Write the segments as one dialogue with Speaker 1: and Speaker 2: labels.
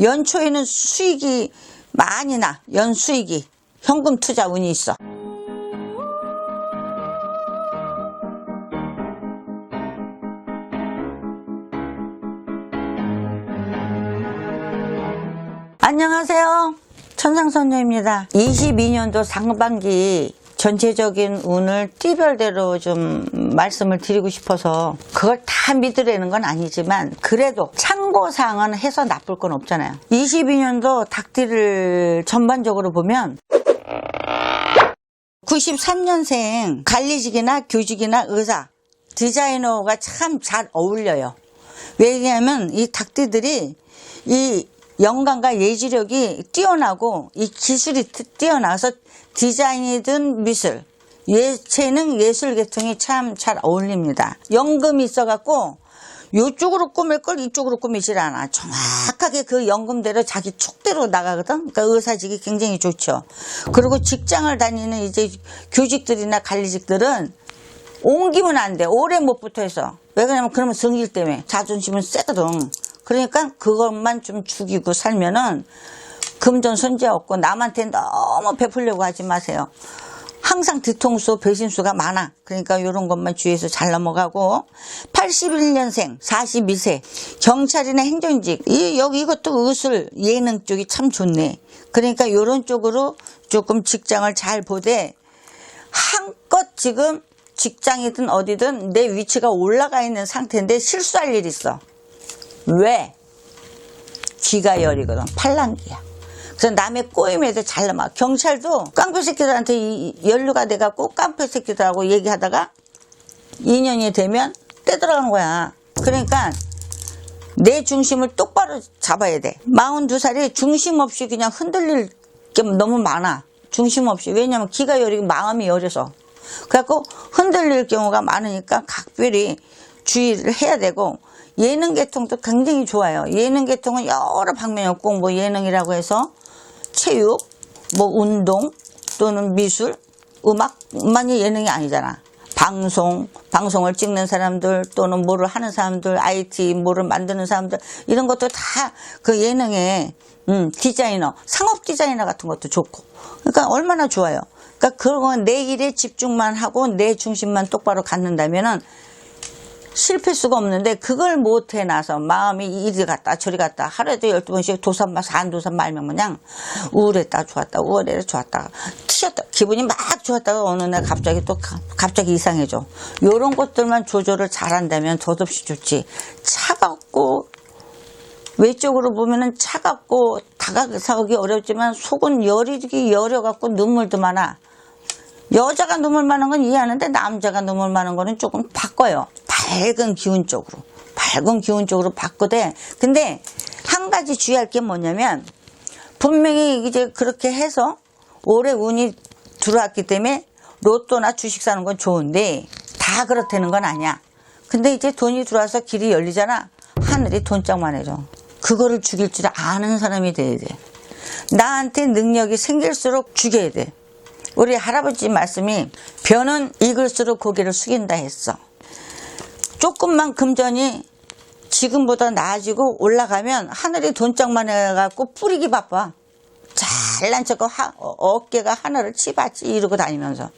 Speaker 1: 연초에는 수익이 많이 나. 연수익이. 현금 투자 운이 있어. 안녕하세요. 천상선녀입니다. 22년도 상반기 전체적인 운을 띠별대로 좀 말씀을 드리고 싶어서 그걸 다 믿으려는 건 아니지만 그래도 참고사항은 해서 나쁠 건 없잖아요. 22년도 닭띠를 전반적으로 보면 93년생 관리직이나 교직이나 의사, 디자이너가 참 잘 어울려요. 왜냐하면 이 닭띠들이 이 영감과 예지력이 뛰어나고 이 기술이 뛰어나서 디자인이든 미술, 예체능, 예술 계통이 참 잘 어울립니다. 연금이 있어갖고 이쪽으로 꾸밀 걸 이쪽으로 꾸미질 않아. 정확하게 그 연금대로 자기 촉대로 나가거든. 그러니까 의사직이 굉장히 좋죠. 그리고 직장을 다니는 이제 교직들이나 관리직들은 옮기면 안 돼. 오래 못 붙어 있어. 왜 그러냐면 그러면 성질 때문에 자존심은 세거든. 그러니까 그것만 좀 죽이고 살면은 금전 손재 없고 남한테 너무 베풀려고 하지 마세요. 항상 뒤통수, 배신수가 많아. 그러니까 이런 것만 주의해서 잘 넘어가고 81년생 42세 경찰이나 행정직 이 여기 이것도 의술 예능 쪽이 참 좋네. 그러니까 이런 쪽으로 조금 직장을 잘 보되 한껏 지금 직장이든 어디든 내 위치가 올라가 있는 상태인데 실수할 일이 있어. 왜? 귀가 열이거든. 팔랑귀야. 그래서 남의 꼬임에도 잘 넘어. 경찰도 깡패 새끼들한테 이- 연루가 돼갖고 깡패 새끼들하고 얘기하다가 2년이 되면 떼들어가는 거야. 그러니까 내 중심을 똑바로 잡아야 돼. 42살이 중심 없이 그냥 흔들릴 게 너무 많아. 중심 없이. 왜냐면 기가 여리고 마음이 여려서. 그래갖고 흔들릴 경우가 많으니까 각별히 주의를 해야 되고 예능 계통도 굉장히 좋아요. 예능 계통은 여러 방면이 없고 뭐 예능이라고 해서 체육, 뭐 운동 또는 미술, 음악만이 예능이 아니잖아. 방송, 방송을 찍는 사람들 또는 뭐를 하는 사람들, IT 뭐를 만드는 사람들 이런 것도 다 그 예능에 음, 디자이너, 상업 디자이너 같은 것도 좋고. 그러니까 얼마나 좋아요. 그러니까 그건 내 일에 집중만 하고 내 중심만 똑바로 갖는다면은 실패 수가 없는데 그걸 못 해놔서 마음이 이리 갔다 저리 갔다 하루에도 열두 번씩 도산 산도산 말면 그냥 우울했다 좋았다 우울했다 좋았다. 튀었다. 기분이 막 좋았다가 어느 날 갑자기 또 가- 갑자기 이상해져. 요런 것들만 조절을 잘한다면 더없이 좋지. 차갑고 외적으로 보면은 차갑고 다가서기 어렵지만 속은 열이 여려갖고 눈물도 많아. 여자가 눈물 많은 건 이해하는데 남자가 눈물 많은 거는 조금 바꿔요. 밝은 기운 쪽으로. 밝은 기운 쪽으로 바꾸되 근데 한 가지 주의할 게 뭐냐면 분명히 이제 그렇게 해서 올해 운이 들어왔기 때문에 로또나 주식 사는 건 좋은데 다 그렇다는 건 아니야. 근데 이제 돈이 들어와서 길이 열리잖아. 하늘이 돈짝만 해줘. 그거를 죽일 줄 아는 사람이 돼야 돼. 나한테 능력이 생길수록 죽여야 돼. 우리 할아버지 말씀이 변은 익을수록 고개를 숙인다 했어. 조금만 금전이 지금보다 나아지고 올라가면 하늘이 돈짝만 해갖고 뿌리기 바빠. 잘난 척하고 하- 어- 어깨가 하늘을 치받지 이러고 다니면서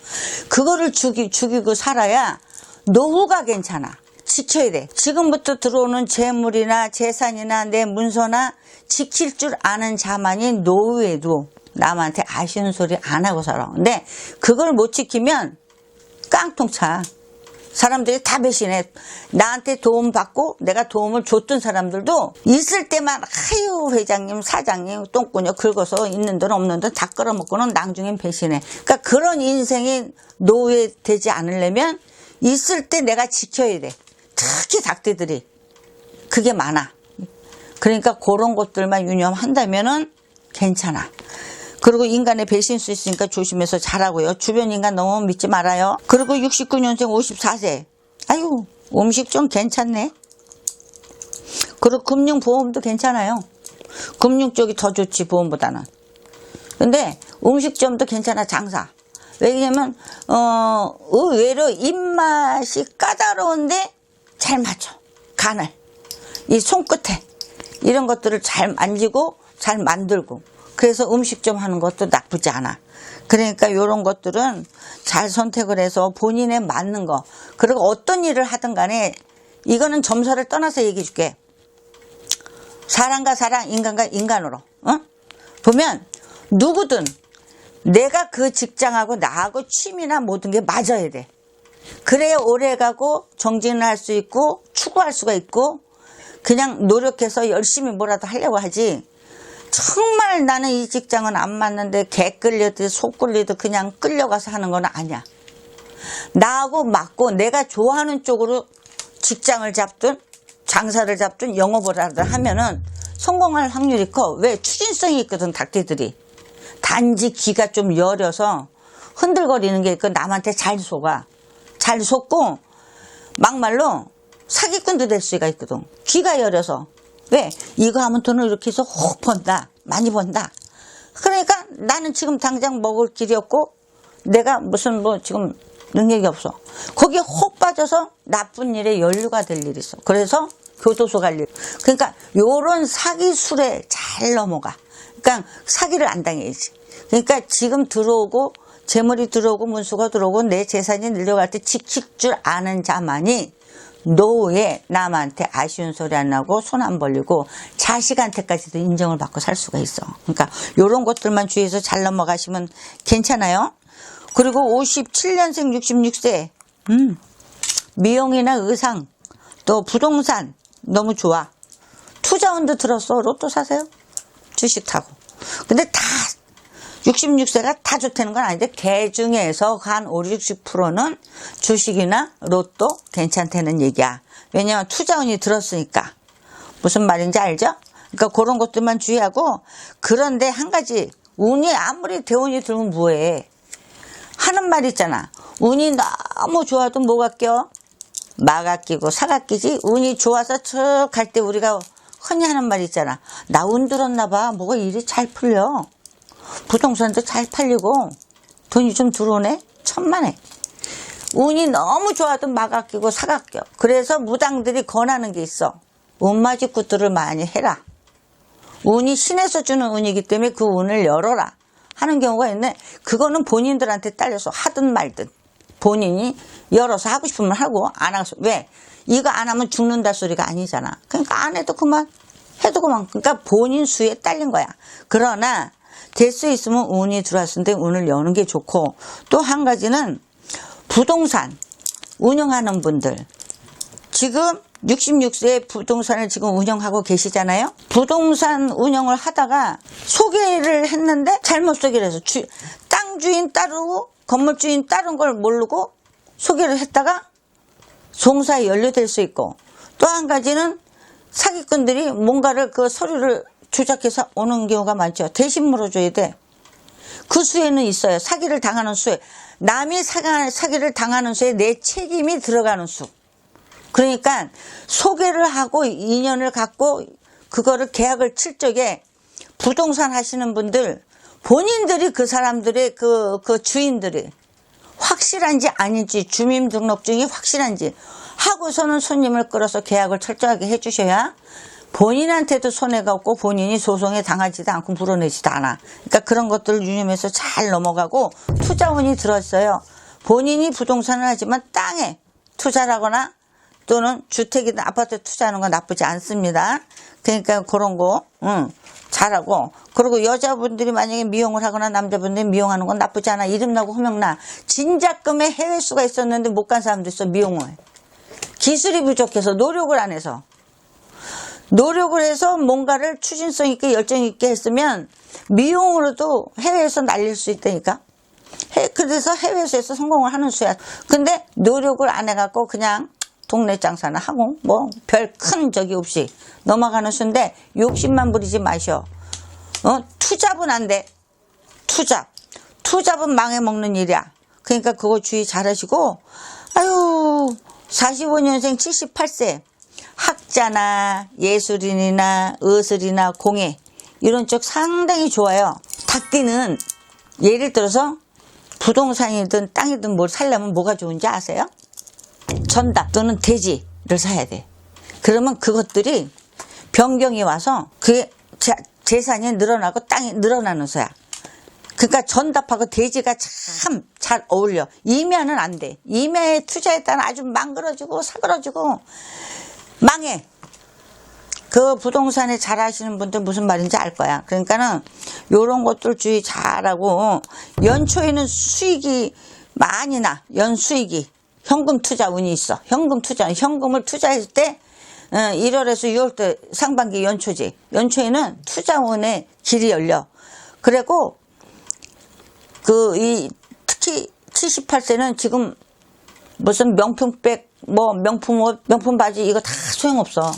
Speaker 1: 그거를 죽이, 죽이고 살아야 노후가 괜찮아. 지켜야 돼. 지금부터 들어오는 재물이나 재산이나 내 문서나 지킬 줄 아는 자만이 노후에도 남한테 아쉬운 소리 안 하고 살아. 근데 그걸 못 지키면 깡통 차. 사람들이 다 배신해. 나한테 도움 받고 내가 도움을 줬던 사람들도 있을 때만 아유 회장님 사장님 똥꾸녀 긁어서 있는 돈 없는 돈 다 끌어먹고는 나중엔 배신해. 그러니까 그런 인생이 노예 되지 않으려면 있을 때 내가 지켜야 돼. 특히 닭띠들이 그게 많아. 그러니까 그런 것들만 유념한다면은 괜찮아. 그리고 인간의 배신 수 있으니까 조심해서 잘하고요. 주변 인간 너무 믿지 말아요. 그리고 69년생 54세. 아유, 음식 좀 괜찮네. 그리고 금융보험도 괜찮아요. 금융 쪽이 더 좋지, 보험보다는. 근데 음식점도 괜찮아, 장사. 왜냐면, 어, 의외로 입맛이 까다로운데 잘 맞춰. 간을. 이 손끝에. 이런 것들을 잘 만지고 잘 만들고 그래서 음식 좀 하는 것도 나쁘지 않아. 그러니까 이런 것들은 잘 선택을 해서 본인에 맞는 거 그리고 어떤 일을 하든 간에 이거는 점사를 떠나서 얘기해 줄게. 사람과 사람, 인간과 인간으로. 어? 보면 누구든 내가 그 직장하고 나하고 취미나 모든 게 맞아야 돼. 그래야 오래 가고 정진을 할 수 있고 추구할 수가 있고 그냥 노력해서 열심히 뭐라도 하려고 하지. 정말 나는 이 직장은 안 맞는데 개 끌려도 속 끌리도 그냥 끌려가서 하는 건 아니야. 나하고 맞고 내가 좋아하는 쪽으로 직장을 잡든 장사를 잡든 영업을 하든 하면은 성공할 확률이 커. 왜? 추진성이 있거든, 닭띠들이. 단지 귀가 좀 여려서 흔들거리는 게 있고 남한테 잘 속아. 잘 속고 막말로 사기꾼도 될 수가 있거든. 귀가 여려서. 왜? 이거 하면 돈을 이렇게 해서 혹 번다. 많이 번다. 그러니까 나는 지금 당장 먹을 길이 없고 내가 무슨 뭐 지금 능력이 없어. 거기에 혹 빠져서 나쁜 일에 연루가 될 일이 있어. 그래서 교도소 갈 일. 그러니까 요런 사기술에 잘 넘어가. 그러니까 사기를 안 당해야지. 그러니까 지금 들어오고 재물이 들어오고 문수가 들어오고 내 재산이 늘려갈 때 칙칙 줄 아는 자만이 노후에 남한테 아쉬운 소리 안 나고 손 안 벌리고 자식한테까지도 인정을 받고 살 수가 있어. 그러니까 요런 것들만 주의해서 잘 넘어가시면 괜찮아요. 그리고 57년생 66세 음, 미용이나 의상 또 부동산 너무 좋아. 투자운도 들었어. 로또 사세요. 주식 타고. 근데 다 66세가 다 좋다는 건 아닌데 개 중에서 한 5, 60%는 주식이나 로또 괜찮다는 얘기야. 왜냐면 투자운이 들었으니까. 무슨 말인지 알죠? 그러니까 그런 것들만 주의하고 그런데 한 가지 운이 아무리 대운이 들면 뭐해. 하는 말 있잖아. 운이 너무 좋아도 뭐가 껴? 마가 끼고 사가 끼지. 운이 좋아서 척갈때 우리가 흔히 하는 말 있잖아. 나 운 들었나 봐. 뭐가 일이 잘 풀려. 부동산도 잘 팔리고 돈이 좀 들어오네. 천만에. 운이 너무 좋아도 마가 끼고 사가 껴. 그래서 무당들이 권하는 게 있어. 운맞이 굿들을 많이 해라. 운이 신에서 주는 운이기 때문에 그 운을 열어라. 하는 경우가 있는데 그거는 본인들한테 딸려서 하든 말든 본인이 열어서 하고 싶으면 하고 안 하고 싶- 왜 이거 안 하면 죽는다 소리가 아니잖아 그러니까 안 해도 그만 해도 그만 그러니까 본인 수에 딸린 거야 그러나 될 수 있으면 운이 들어왔을 때 운을 여는 게 좋고 또 한 가지는 부동산 운영하는 분들 지금 66세에 부동산을 지금 운영하고 계시잖아요. 부동산 운영을 하다가 소개를 했는데 잘못 소개를 해서 주- 땅 주인 따르고 건물 주인 따른 걸 모르고 소개를 했다가 송사에 연루될 수 있고 또 한 가지는 사기꾼들이 뭔가를 그 서류를 조작해서 오는 경우가 많죠. 대신 물어줘야 돼. 그 수에는 있어요. 사기를 당하는 수에. 남이 사기를 당하는 수에 내 책임이 들어가는 수. 그러니까 소개를 하고 인연을 갖고 그거를 계약을 칠 적에 부동산 하시는 분들 본인들이 그 사람들의 그, 그 주인들이 확실한지 아닌지 주민등록증이 확실한지 하고서는 손님을 끌어서 계약을 철저하게 해주셔야 본인한테도 손해가 없고 본인이 소송에 당하지도 않고 물어내지도 않아. 그러니까 그런 것들을 유념해서 잘 넘어가고 투자운이 들었어요. 본인이 부동산을 하지만 땅에 투자를 하거나 또는 주택이나 아파트 투자하는 건 나쁘지 않습니다. 그러니까 그런 거, 응, 잘하고. 그리고 여자분들이 만약에 미용을 하거나 남자분들이 미용하는 건 나쁘지 않아. 이름나고 호명나. 진작금에 해외 수가 있었는데 못 간 사람도 있어, 미용을. 기술이 부족해서 노력을 안 해서. 노력을 해서 뭔가를 추진성 있게 열정 있게 했으면 미용으로도 해외에서 날릴 수 있다니까. 해- 그래서 해외에서 성공을 하는 수야. 근데 노력을 안 해갖고 그냥 동네 장사나 하고 뭐 별 큰 적이 없이 넘어가는 수인데 욕심만 부리지 마셔. 어? 투잡은 안 돼. 투잡. 투잡은 망해먹는 일이야. 그러니까 그거 주의 잘하시고 아유 45년생 78세 학자나 예술인이나 의술이나 공예 이런 쪽 상당히 좋아요. 닭띠는 예를 들어서 부동산이든 땅이든 뭘 살려면 뭐가 좋은지 아세요? 전답 또는 돼지를 사야 돼. 그러면 그것들이 변경이 와서 그게 자- 재산이 늘어나고 땅이 늘어나는 소야. 그러니까 전답하고 돼지가 참 잘 어울려. 임야는 안 돼. 임야에 투자했다는 아주 망그러지고 사그러지고 망해. 그 부동산에 잘 하시는 분들 무슨 말인지 알 거야. 그러니까는 요런 것들 주의 잘하고 연초에는 수익이 많이 나. 연수익이. 현금 투자 운이 있어. 현금 투자. 현금을 투자했을 때 어, 1월에서 6월 때 상반기 연초지. 연초에는 투자운의 길이 열려. 그리고 그 이 특히 78세는 지금 무슨 명품백 뭐 명품 옷 명품 바지 이거 다 소용없어.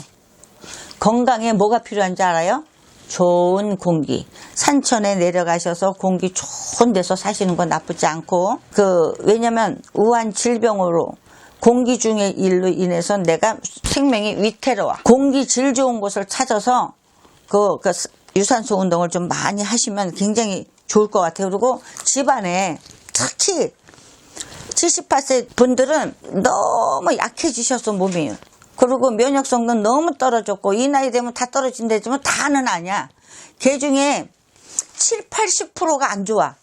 Speaker 1: 건강에 뭐가 필요한지 알아요? 좋은 공기. 산천에 내려가셔서 공기 좋은 데서 사시는 건 나쁘지 않고, 그, 왜냐면 우한 질병으로 공기 중의 일로 인해서 내가 생명이 위태로워. 공기 질 좋은 곳을 찾아서 그, 그 유산소 운동을 좀 많이 하시면 굉장히 좋을 것 같아요. 그리고 집안에 특히 78세 분들은 너무 약해지셔서 몸이 그리고 면역성도 너무 떨어졌고 이 나이 되면 다 떨어진다지만 다는 아니야. 개 중에 7, 80%가 안 좋아.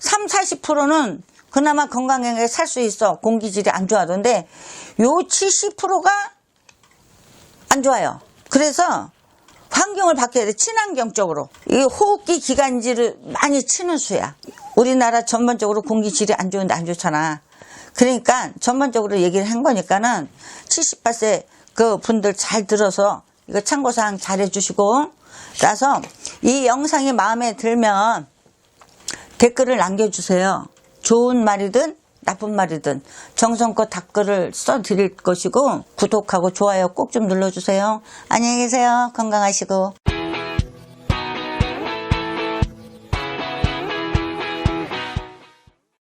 Speaker 1: 3, 40%는 그나마 건강하게 살 수 있어. 공기질이 안 좋아하던데 요 70%가 안 좋아요. 그래서 환경을 바뀌어야 돼. 친환경 쪽으로. 이 호흡기 기관지를 많이 치는 수야. 우리나라 전반적으로 공기질이 안 좋은데 안 좋잖아. 그러니까 전반적으로 얘기를 한 거니까는 78세 그 분들 잘 들어서 이거 참고사항 잘 해주시고 그래서 이 영상이 마음에 들면 댓글을 남겨주세요. 좋은 말이든 나쁜 말이든 정성껏 댓글을 써드릴 것이고 구독하고 좋아요 꼭 좀 눌러주세요. 안녕히 계세요. 건강하시고.